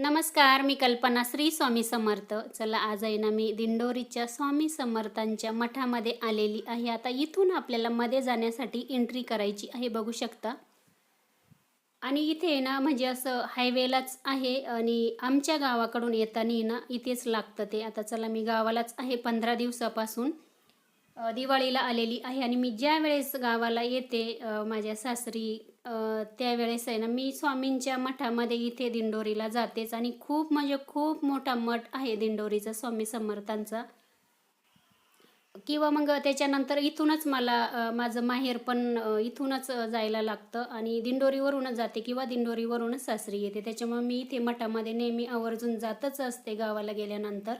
नमस्कार मी कल्पना श्री स्वामी समर्थ. चला आज आहे ना मी दिंडोरीच्या स्वामी समर्थांच्या मठामध्ये आलेली आहे. आता इथून आपल्याला मध्ये जाण्यासाठी एंट्री करायची आहे बघू शकता. आणि इथे आहे ना म्हणजे असं हायवेलाच आहे आणि आमच्या गावाकडून येताना ना इथेच लागतं ते. आता चला मी गावालाच आहे पंधरा दिवसापासून. दिवाळीला आलेली आहे आणि मी ज्या वेळेस गावाला येते माझ्या सासरी त्यावेळेस आहे ना मी स्वामींच्या मठामध्ये इथे दिंडोरीला जातेच आणि खूप म्हणजे खूप मोठा मठ आहे दिंडोरीचा स्वामी समर्थांचा. किंवा मग त्याच्यानंतर इथूनच मला माझं माहेर पण इथूनच जायला लागतं आणि दिंडोरीवरूनच जाते किंवा दिंडोरीवरूनच सासरी येते. त्याच्यामुळे मी इथे मठामध्ये नेहमी आवर्जून जातच असते गावाला गेल्यानंतर.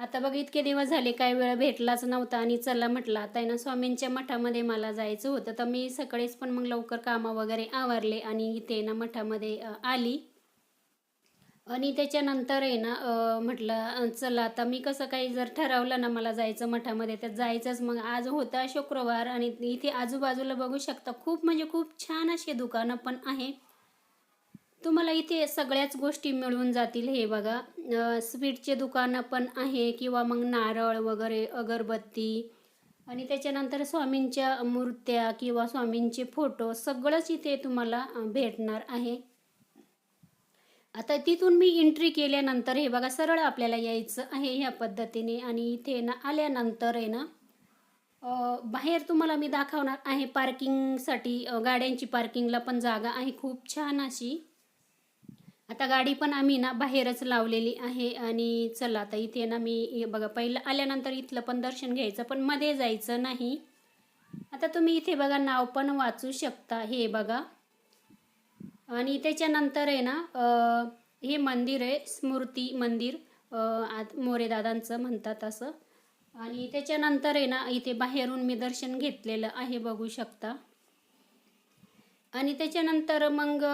आता बघ इतके दिवस झाले काही वेळ भेटलाच नव्हता आणि चला म्हटलं आता आहे ना स्वामींच्या मठामध्ये मला जायचं होतं. तर मी सकाळीच पण मग लवकर कामं वगैरे आवरले आणि इथे ना मठामध्ये आली. आणि त्याच्यानंतर आहे ना म्हटलं चला आता मी कसं काही जर ठरवलं ना मला जायचं मठामध्ये तर जायचंच. मग आज होता शुक्रवार आणि इथे आजूबाजूला बघू शकता खूप म्हणजे खूप छान असे दुकानं पण आहे. तुम्हाला इथे सगळ्याच गोष्टी मिळून जातील हे बघा. स्वीटचे दुकानं पण आहे किंवा मग नारळ वगैरे अगरबत्ती. आणि त्याच्यानंतर स्वामींच्या मूर्त्या किंवा स्वामींचे फोटो सगळंच इथे तुम्हाला भेटणार आहे. आता तिथून मी एंट्री केल्यानंतर हे बघा सरळ आपल्याला यायचं आहे ह्या पद्धतीने. आणि इथे ना आल्यानंतर आहे ना बाहेर तुम्हाला मी दाखवणार आहे पार्किंगसाठी गाड्यांची पार्किंगला पण जागा आहे. खूप छान अशी. आता गाडी पण आम्ही ना बाहेरच लावलेली आहे आणि चला आता इथे ना मी बघा पहिलं आल्यानंतर इथलं पण दर्शन घ्यायचं पण मध्ये जायचं नाही. आता तुम्ही इथे बघा नाव पण वाचू शकता हे बघा. आणि त्याच्यानंतर आहे ना हे मंदिर आहे स्मृती मंदिर. आत मोरेदादांचं म्हणतात असं. आणि त्याच्यानंतर आहे ना इथे बाहेरून मी दर्शन घेतलेलं आहे बघू शकता. आणि त्याच्यानंतर मग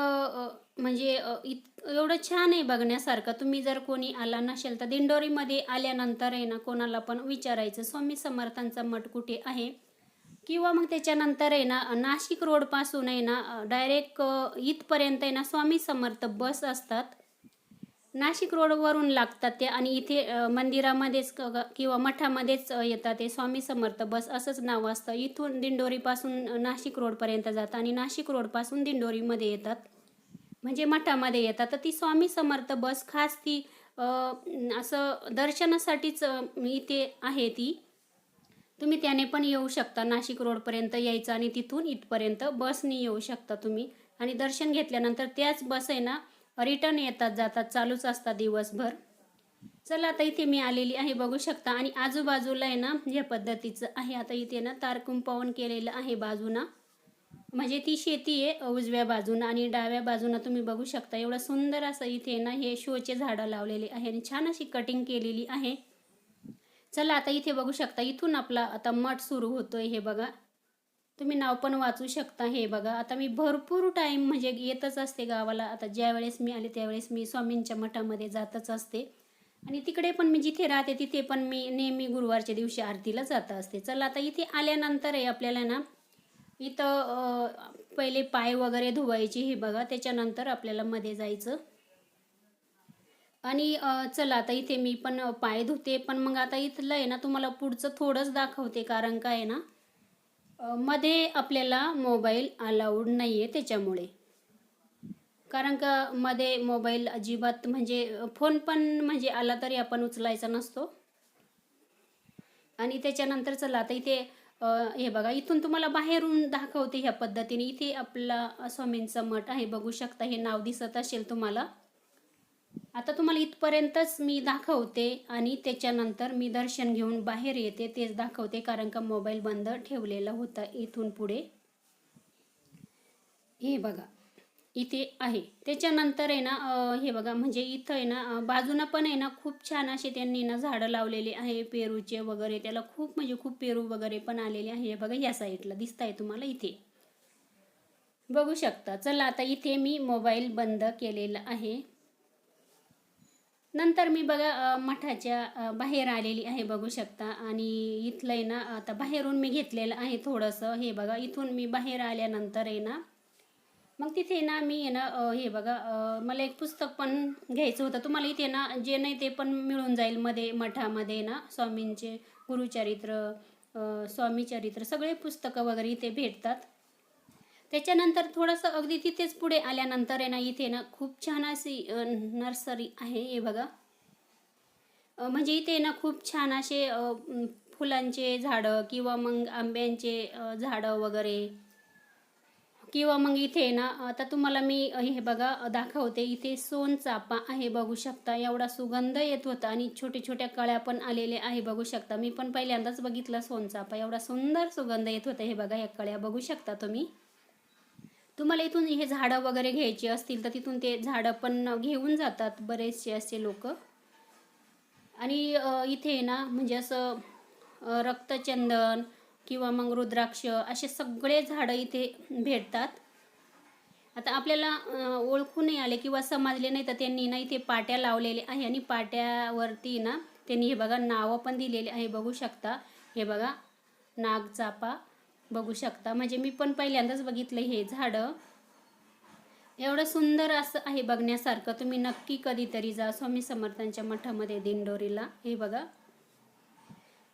म्हणजे इत एवढं छान आहे बघण्यासारखं. तुम्ही जर कोणी आला नसेल तर दिंडोरीमध्ये आल्यानंतर आहे ना कोणाला पण विचारायचं स्वामी समर्थांचा मठ कुठे आहे? किंवा मग त्याच्यानंतर आहे ना नाशिक रोडपासून आहे ना डायरेक्ट इथपर्यंत आहे ना स्वामी समर्थ बस असतात. नाशिक रोडवरून लागतात ते आणि इथे मंदिरामध्येच क- किंवा मठामध्येच येतात ते स्वामी समर्थ बस असंच नाव असतं. इथून दिंडोरीपासून नाशिक रोडपर्यंत जातं आणि नाशिक रोडपासून दिंडोरीमध्ये येतात. म्हणजे मठामध्ये येतात. तर ती स्वामी समर्थ बस खास ती असं दर्शनासाठीच इथे आहे ती. तुम्ही त्याने पण येऊ शकता. नाशिक रोडपर्यंत यायचं आणि तिथून इथपर्यंत बसने येऊ शकता तुम्ही. आणि दर्शन घेतल्यानंतर त्याच बस आहे ना रिटर्न येतात जातात चालूच असतात दिवसभर. चला आता इथे मी आलेली आहे बघू शकता. आणि आजूबाजूला आहे ना या पद्धतीचं आहे. आता इथे ना तार कुंपावन केलेलं आहे बाजूना. म्हणजे ती शेती आहे उजव्या बाजूनं आणि डाव्या बाजूनं तुम्ही बघू शकता. एवढं सुंदर असं इथे ना हे शोचे झाडं लावलेले आहे आणि छान अशी कटिंग केलेली आहे. चला आता इथे बघू शकता इथून आपला आता मठ सुरू होतोय हे बघा. तुम्ही नाव पण वाचू शकता हे बघा. आता मी भरपूर टाईम म्हणजे येतच असते गावाला. आता ज्या वेळेस मी आले त्यावेळेस मी स्वामींच्या मठामध्ये जातच असते. आणि तिकडे पण मी जिथे राहते तिथे पण मी नेहमी गुरुवारच्या दिवशी आरतीला जात असते. चला आता इथे आल्यानंतर आहे आपल्याला ना इथं पहिले पाय वगैरे धुवायचे हे बघा त्याच्यानंतर आपल्याला मध्ये जायचं. आणि चला आता इथे मी पण पाय धुते पण मग आता इथलं आहे ना तुम्हाला पुढचं थोडंच दाखवते कारण काय आहे ना मध्ये आपल्याला मोबाईल अलाउड नाही आहे त्याच्यामुळे. कारण का मध्ये मोबाईल अजिबात म्हणजे फोन पण म्हणजे आला तरी आपण उचलायचा नसतो. आणि त्याच्यानंतर चला आता इथे हे बघा इथून तुम्हाला बाहेरून दाखवते ह्या पद्धतीने. इथे आपला स्वामींचा मठ आहे बघू शकता हे नाव दिसत असेल तुम्हाला. आता तुम्हाला इथपर्यंतच मी दाखवते आणि त्याच्यानंतर मी दर्शन घेऊन बाहेर येते तेच दाखवते कारण का मोबाईल बंद ठेवलेला होता इथून पुढे. हे बघा इथे आहे. त्याच्यानंतर आहे ना हे बघा म्हणजे इथं आहे ना बाजूनं पण आहे ना खूप छान असे त्यांनी ना झाडं लावलेले आहे पेरूचे वगैरे त्याला खूप म्हणजे खूप पेरू वगैरे पण आलेले आहे. हे बघा या साईडला दिसत आहे तुम्हाला इथे. बघू शकता. चला आता इथे मी मोबाईल बंद केलेला आहे. नंतर मी बघा मठाच्या बाहेर आलेली आहे बघू शकता. आणि इथलं आहे ना आता बाहेरून मी घेतलेलं आहे थोडंसं. हे बघा इथून मी बाहेर आल्यानंतर आहे ना मग तिथे ना मी आहे ना हे बघा मला एक पुस्तक पण घ्यायचं होतं. तुम्हाला इथे ना जे नाही ते पण मिळून जाईल मध्ये मठामध्ये ना स्वामींचे गुरुचरित्र स्वामीचरित्र सगळे पुस्तकं वगैरे इथे भेटतात. त्याच्यानंतर थोडंसं अगदी तिथेच पुढे आल्यानंतर आहे ना इथे ना खूप छान अशी नर्सरी आहे हे बघा. म्हणजे इथे ना खूप छान असे फुलांचे झाडं किंवा मग आंब्यांचे झाडं वगैरे. किंवा मग इथे ना आता तुम्हाला मी हे बघा दाखवते इथे सोनचापा आहे बघू शकता. एवढा सुगंध येत होता आणि छोटे छोट्या कळ्या पण आलेल्या आहे बघू शकता. मी पण पहिल्यांदाच बघितलं सोनचापा एवढा सुंदर सुगंध येत होता हे बघा या कळ्या बघू शकता तुम्ही. तुम्हाला इथून हे झाडं वगैरे घ्यायची असतील तर तिथून ते झाडं पण घेऊन जातात बरेचसे असे लोक. आणि इथे ना म्हणजे असं रक्तचंदन किंवा मग रुद्राक्ष असे सगळे झाडं इथे भेटतात. आता आपल्याला ओळखू नाही आले किंवा समजले नाही तर त्यांनी ना इथे पाट्या लावलेले आहे आणि पाट्यावरती ना त्यांनी हे बघा नावं पण दिलेले आहे बघू शकता. हे बघा नागचापा बघू शकता. म्हणजे मी पण पहिल्यांदाच बघितलं हे झाडं. एवढं सुंदर असं आहे बघण्यासारखं. तुम्ही नक्की कधीतरी जा स्वामी समर्थांच्या मठामध्ये दिंडोरीला. हे बघा.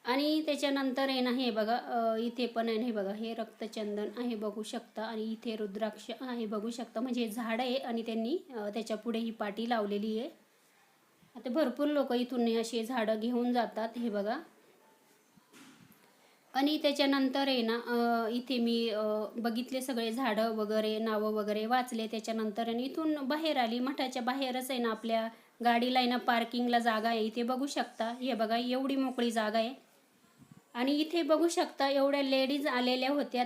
आणि त्याच्यानंतर आहे ना हे बघा इथे पण आहे ना हे बघा हे रक्तचंदन आहे बघू शकता. आणि इथे रुद्राक्ष आहे बघू शकता. म्हणजे हे झाड आहे आणि त्यांनी त्याच्या पुढे ही पाटी लावलेली आहे. आता भरपूर लोक इथून असे झाडं घेऊन जातात हे बघा. आणि त्याच्यानंतर आहे ना इथे मी बघितले सगळे झाडं वगैरे नावं वगैरे वाचले. त्याच्यानंतर आणि इथून बाहेर आली. मठाच्या बाहेरच आहे ना आपल्या गाडीला आहे ना पार्किंगला जागा आहे. इथे बघू शकता. हे बघा एवढी मोकळी जागा आहे. आणि इथे बघू शकता एवढ्या लेडीज आलेल्या होत्या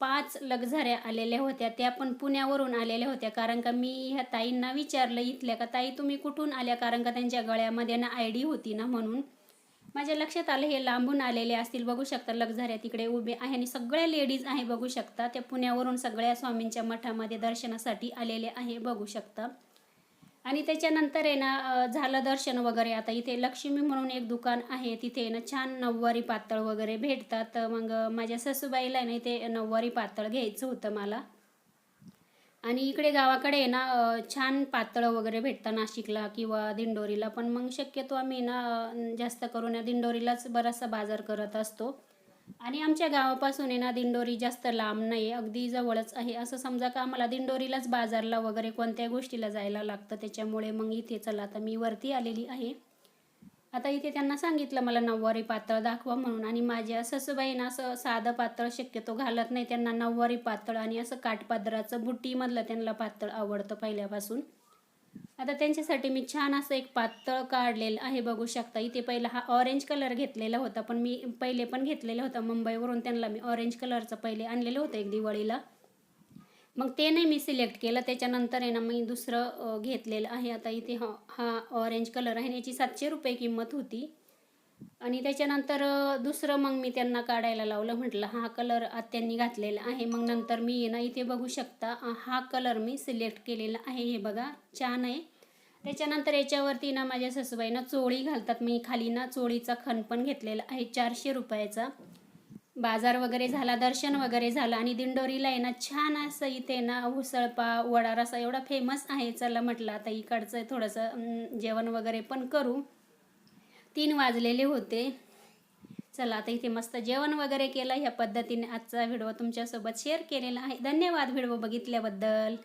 पाच लग्झऱ्या आलेल्या होत्या त्या पण पुण्यावरून आलेल्या होत्या. कारण का मी ह्या ताईंना विचारलं इथल्या का ताई तुम्ही कुठून आल्या? कारण का त्यांच्या गळ्यामध्ये ना आय डी होती ना म्हणून. माझ्या लक्षात आलं हे लांबून आलेले असतील. बघू शकता लग्झऱ्या तिकडे उभे आहे आणि सगळ्या लेडीज आहे बघू शकता. त्या पुण्यावरून सगळ्या स्वामींच्या मठामध्ये दर्शनासाठी आलेले आहे बघू शकता. आणि त्याच्यानंतर आहे ना झालं दर्शन वगैरे. आता इथे लक्ष्मी म्हणून एक दुकान आहे. तिथे ना छान नऊवारी पातळ वगैरे भेटतात. मग माझ्या सासूबाईला आहे ना इथे नऊवारी पातळ घ्यायचं होतं मला. आणि इकडे गावाकडे आहे ना छान पातळ वगैरे भेटतं नाशिकला किंवा दिंडोरीला. पण मग शक्यतो आम्ही ना जास्त करून या दिंडोरीलाच बराचसा बाजार करत असतो. आणि आमच्या गावापासून आहे ना दिंडोरी जास्त लांब नाही अगदी जवळच आहे. असं समजा का आम्हाला दिंडोरीलाच बाजारला वगैरे कोणत्या गोष्टीला जायला लागतं त्याच्यामुळे मग इथे चला आता मी वरती आलेली आहे. आता इथे त्यांना सांगितलं मला नऊवारी पातळ दाखवा म्हणून. आणि माझ्या ससूबाईनं असं साधं पातळ शक्यतो घालत नाही त्यांना नऊवारी पातळ आणि असं काठपादराचं बुट्टीमधलं त्यांना पातळ आवडतं पहिल्यापासून. आता त्यांच्यासाठी मी छान असं एक पातळ काढलेलं आहे बघू शकता. इथे पहिला हा ऑरेंज कलर घेतलेला होता पण मी पहिले पण घेतलेला होता. मुंबईवरून त्यांना मी ऑरेंज कलरचं पहिले आणलेलं होतं एक दिवाळीला. मग ते नाही मी सिलेक्ट केलं. त्याच्यानंतर आहे ना मी दुसरं घेतलेलं आहे. आता इथे हा हा ऑरेंज कलर आहे याची सातशे रुपये किंमत होती. आणि त्याच्यानंतर दुसरं मग मी त्यांना काढायला लावलं. म्हटलं हा कलर आत्यांनी घातलेला आहे. मग नंतर मी ना इथे बघू शकता हा कलर मी सिलेक्ट केलेला आहे. हे बघा छान आहे. त्याच्यानंतर याच्यावरती ना माझ्या सासूबाईनं चोळी घालतात. मी खाली ना चोळीचा खण पण घेतलेला आहे चारशे रुपयाचा. बाजार वगैरे झाला दर्शन वगैरे झालं आणि दिंडोरीला आहे ना छान असं इथे ना उसळपा वडा रसा एवढा फेमस आहे. चला म्हटलं आता इकडचं थोडंसं जेवण वगैरे पण करू. तीन वाजलेले होते. चला आता इथे मस्त जेवण वगैरे केलं. ह्या पद्धतीने आजचा व्हिडिओ तुमच्यासोबत शेअर केलेला आहे. धन्यवाद व्हिडिओ बघितल्याबद्दल.